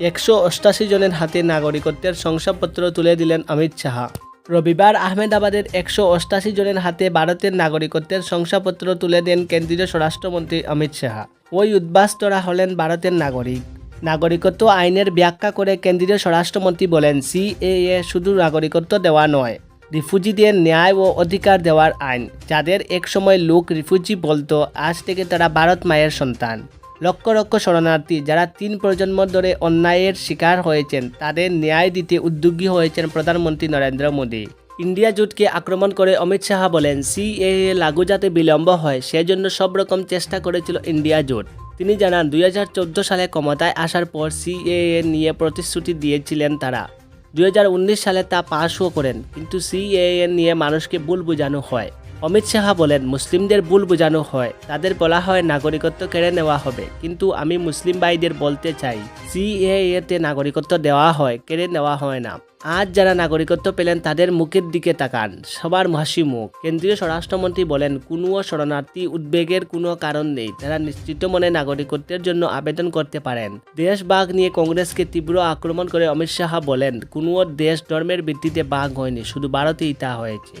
একশো অষ্টাশি জনের হাতে নাগরিকত্বের শংসাপত্র তুলে দিলেন অমিত শাহ। রবিবার আহমেদাবাদের একশো অষ্টাশি জনের হাতে ভারতের নাগরিকত্বের শংসাপত্র তুলে দেন কেন্দ্রীয় স্বরাষ্ট্রমন্ত্রী অমিত শাহ। ওই উদ্বাস্তরা হলেন ভারতের নাগরিক। নাগরিকত্ব আইনের ব্যাখ্যা করে কেন্দ্রীয় স্বরাষ্ট্রমন্ত্রী বলেন, সিএএ শুধু নাগরিকত্ব দেওয়া নয়, রিফিউজিদের ন্যায় ও অধিকার দেওয়ার আইন, যাদের একসময় লোক রিফিউজি বলতো, আজ থেকে তারা ভারত মায়ের সন্তান। লক্ষ লক্ষ শরণার্থী যারা তিন প্রজন্ম ধরে অন্যায়ের শিকার হয়েছেন, তাদের ন্যায় দিতে উদ্যোগী হয়েছেন প্রধানমন্ত্রী নরেন্দ্র মোদী। ইন্ডিয়া জোটকে আক্রমণ করে অমিত শাহ বলেন, সিএএ লাগু যাতে বিলম্ব হয়, সেজন্য সব রকম চেষ্টা করেছিল ইন্ডিয়া জোট। তিনি জানান, দুই হাজার চোদ্দ সালে ক্ষমতায় আসার পর সিএএ নিয়ে প্রতিশ্রুতি দিয়েছিলেন তারা। দুই হাজার উনিশ সালে তা পাশও করেন, কিন্তু সিএএ নিয়ে মানুষকে ভুল বোঝানো হয়। অমিত শাহ বলেন, মুসলিমদের ভুল বোঝানো হয়। তাদের বলা হয় নাগরিকত্ব কেড়ে নেওয়া হবে। কিন্তু আমি মুসলিম ভাইদের বলতে চাই সিএএ তে নাগরিকত্ব দেওয়া হয়, কেড়ে নেওয়া হয় না। আজ যারা নাগরিকত্ব পেলেন, তাদের মুখের দিকে তাকান। সবার হাসি মুখ। কেন্দ্রীয় স্বরাষ্ট্রমন্ত্রী বলেন কোনো শরণার্থী উদ্বেগের কোনো কারণ নেই। তারা নিশ্চিত মনে নাগরিকত্বের জন্য আবেদন করতে পারেন। দেশ বাঘ নিয়ে কংগ্রেসকে তীব্র আক্রমণ করে অমিত শাহ বলেন কোনো দেশ ধর্মের ভিত্তিতে বাঘ হয়নি, শুধু ভারতেই তা হয়েছে।